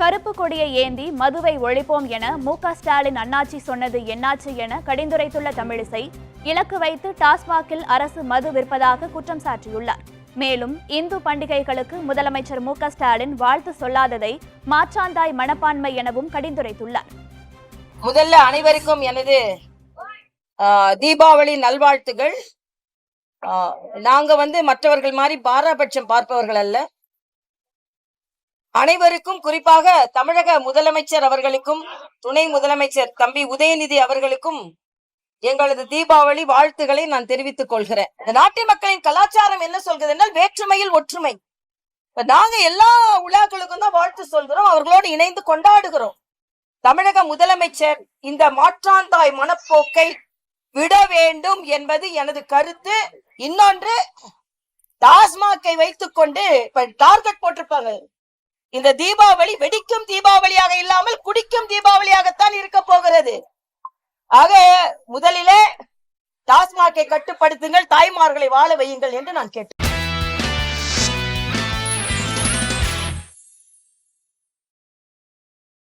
கருப்பு கொடியை ஏந்தி மதுவை ஒழிப்போம் என மு ஸ்டாலின் அண்ணாச்சி சொன்னது என்னாச்சு என கடிந்துரைத்துள்ள தமிழிசை இலக்கு வைத்து டாஸ்மாகில் அரசு மது விற்பதாக குற்றம் சாட்டியுள்ளார் மேலும் இந்து பண்டிகைகளுக்கு முதலமைச்சர் மு ஸ்டாலின் வாழ்த்து சொல்லாததை மாற்றாந்தாய் மனப்பான்மை எனவும் கடிந்துரைத்துள்ளார். முதல்ல அனைவருக்கும் எனது தீபாவளி நல்வாழ்த்துகள். நாங்க வந்து மற்றவர்கள் மாதிரி பாராபட்சம் பார்ப்பவர்கள் அல்ல. அனைவருக்கும் குறிப்பாக தமிழக முதலமைச்சர் அவர்களுக்கும் துணை முதலமைச்சர் தம்பி உதயநிதி அவர்களுக்கும் எங்களது தீபாவளி வாழ்த்துக்களை நான் தெரிவித்துக் கொள்கிறேன். இந்த நாட்டு மக்களின் கலாச்சாரம் என்ன சொல்கிறது என்றால் வேற்றுமையில் ஒற்றுமை. நாங்க எல்லா விழாக்களுக்கும் தான் வாழ்த்து சொல்கிறோம் அவர்களோடு இணைந்து கொண்டாடுகிறோம். தமிழக முதலமைச்சர் இந்த மாற்றாந்தாய் மனப்போக்கை விட வேண்டும் என்பது எனது கருத்து. இன்னொன்று டாஸ்மாகை வைத்துக் கொண்டு இப்ப டார்கெட் போட்டிருப்பாங்க. இந்த தீபாவளி வெடிக்கும் தீபாவளியாக இல்லாமல் குடிக்கும் தீபாவளியாகத்தான் இருக்க போகிறது. ஆக முதலிலே டாஸ்மாகை கட்டுப்படுத்துங்கள் தாய்மார்களை வாழ வையுங்கள் என்று நான் கேட்டேன்